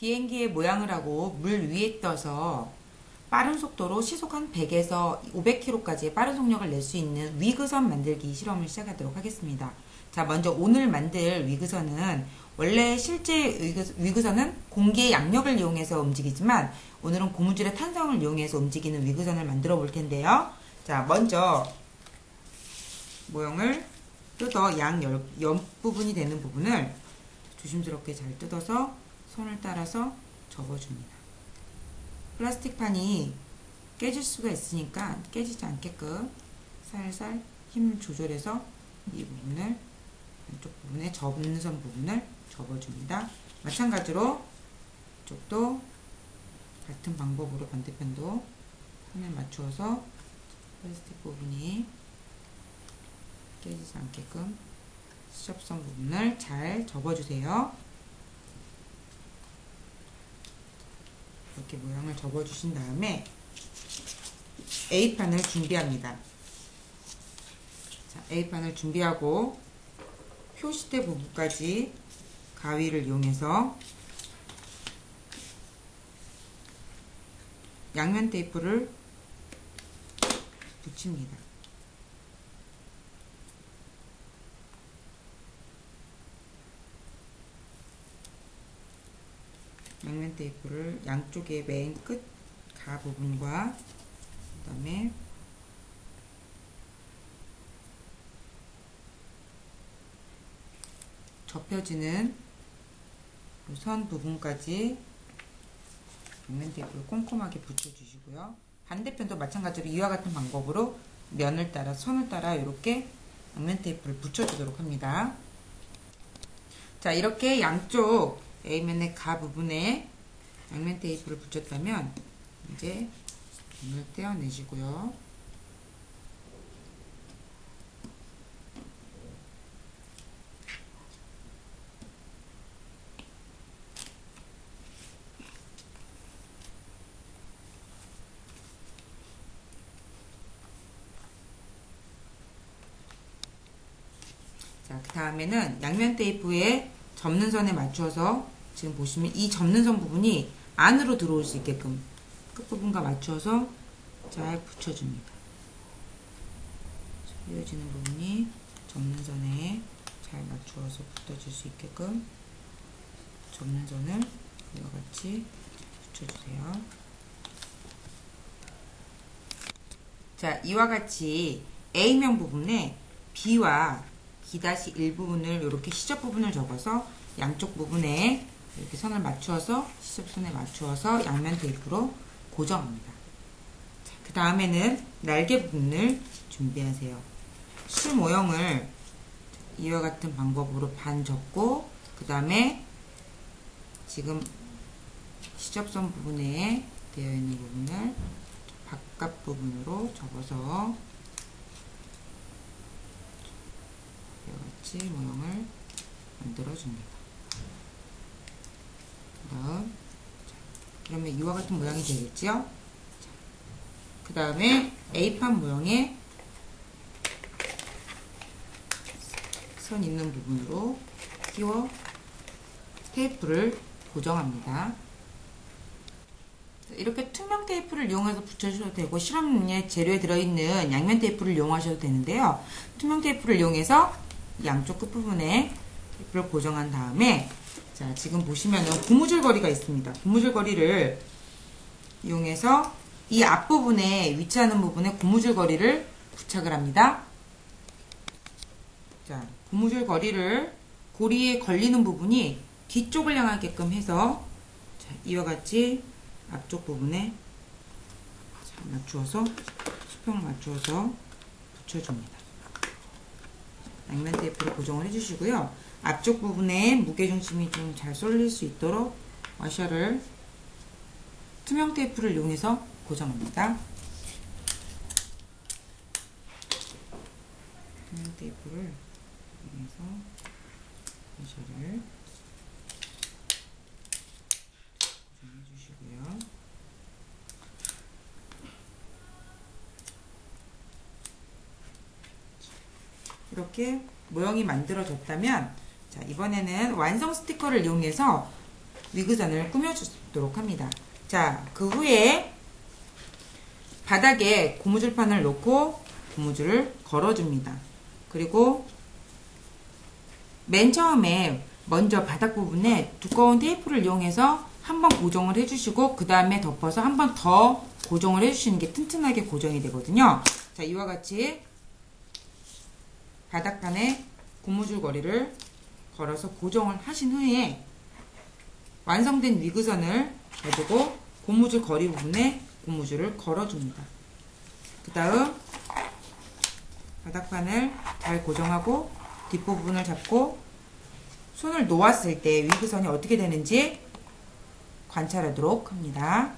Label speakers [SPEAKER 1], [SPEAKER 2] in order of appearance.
[SPEAKER 1] 비행기의 모양을 하고 물 위에 떠서 빠른 속도로 시속 한 100에서 500km까지의 빠른 속력을 낼 수 있는 위그선 만들기 실험을 시작하도록 하겠습니다. 자, 먼저 오늘 만들 위그선은 원래 실제 위그, 선은 공기의 양력을 이용해서 움직이지만 오늘은 고무줄의 탄성을 이용해서 움직이는 위그선을 만들어 볼 텐데요. 자, 먼저 모형을 뜯어 양 옆 부분이 되는 부분을 조심스럽게 잘 뜯어서 손을 따라서 접어줍니다. 플라스틱 판이 깨질 수가 있으니까 깨지지 않게끔 살살 힘을 조절해서 이 부분을 안쪽 부분에 접는 선 부분을 접어줍니다. 마찬가지로 이쪽도 같은 방법으로 반대편도 선을 맞추어서 플라스틱 부분이 깨지지 않게끔 시접선 부분을 잘 접어주세요. 이렇게 모양을 접어주신 다음에 A판을 준비합니다. 자, A판을 준비하고 표시대 부분까지 가위를 이용해서 양면 테이프를 붙입니다. 양면 테이프를 양쪽의 맨 끝 가 부분과 그 다음에 접혀지는 선 부분까지 양면 테이프를 꼼꼼하게 붙여주시고요. 반대편도 마찬가지로 이와 같은 방법으로 면을 따라 선을 따라 이렇게 양면 테이프를 붙여주도록 합니다. 자 이렇게 양쪽 A면의 가 부분에 양면 테이프를 붙였다면 이제 문을 떼어내시고요. 자, 그 다음에는 양면 테이프에 접는 선에 맞춰서 지금 보시면 이 접는 선 부분이 안으로 들어올 수 있게끔 끝부분과 맞춰서 잘 붙여줍니다. 이어지는 부분이 접는 선에 잘 맞추어서 붙어질 수 있게끔 접는 선을 이와 같이 붙여주세요. 자, 이와 같이 A면 부분에 B와 기다시1 부분을 이렇게 시접 부분을 접어서 양쪽 부분에 이렇게 선을 맞추어서 시접선에 맞추어서 양면 테이프로 고정합니다. 그 다음에는 날개 부분을 준비하세요. 실 모형을 이와 같은 방법으로 반 접고 그 다음에 지금 시접선 부분에 되어 있는 부분을 바깥 부분으로 접어서 이와 같이 모형을 만들어 줍니다. 다음 그러면 이와 같은 모양이 되겠죠? 그 다음에 A판 모형에 선 있는 부분으로 끼워 테이프를 고정합니다. 이렇게 투명 테이프를 이용해서 붙여주셔도 되고 실험용 재료에 들어있는 양면 테이프를 이용하셔도 되는데요. 투명 테이프를 이용해서 양쪽 끝부분에 테이프를 고정한 다음에 자, 지금 보시면은 고무줄 거리가 있습니다. 고무줄 거리를 이용해서 이 앞부분에 위치하는 부분에 고무줄 거리를 부착을 합니다. 자, 고무줄 거리를 고리에 걸리는 부분이 뒤쪽을 향하게끔 해서 자, 이와 같이 앞쪽 부분에 자, 맞추어서 수평을 맞추어서 붙여줍니다. 양면 테이프로 고정을 해주시고요. 앞쪽 부분에 무게중심이 좀 잘 쏠릴 수 있도록 와셔를 투명 테이프를 이용해서 고정합니다. 투명 테이프를 이용해서 와셔를 고정해 주시고요. 이렇게 모형이 만들어졌다면 자, 이번에는 완성 스티커를 이용해서 위그선을 꾸며주도록 합니다. 자, 그 후에 바닥에 고무줄판을 놓고 고무줄을 걸어줍니다. 그리고 맨 처음에 먼저 바닥 부분에 두꺼운 테이프를 이용해서 한번 고정을 해주시고 그 다음에 덮어서 한 번 더 고정을 해주시는 게 튼튼하게 고정이 되거든요. 자, 이와 같이 바닥판에 고무줄 거리를 걸어서 고정을 하신 후에 완성된 위그선을 가지고 고무줄 거리 부분에 고무줄을 걸어줍니다. 그 다음 바닥판을 잘 고정하고 뒷부분을 잡고 손을 놓았을 때 위그선이 어떻게 되는지 관찰하도록 합니다.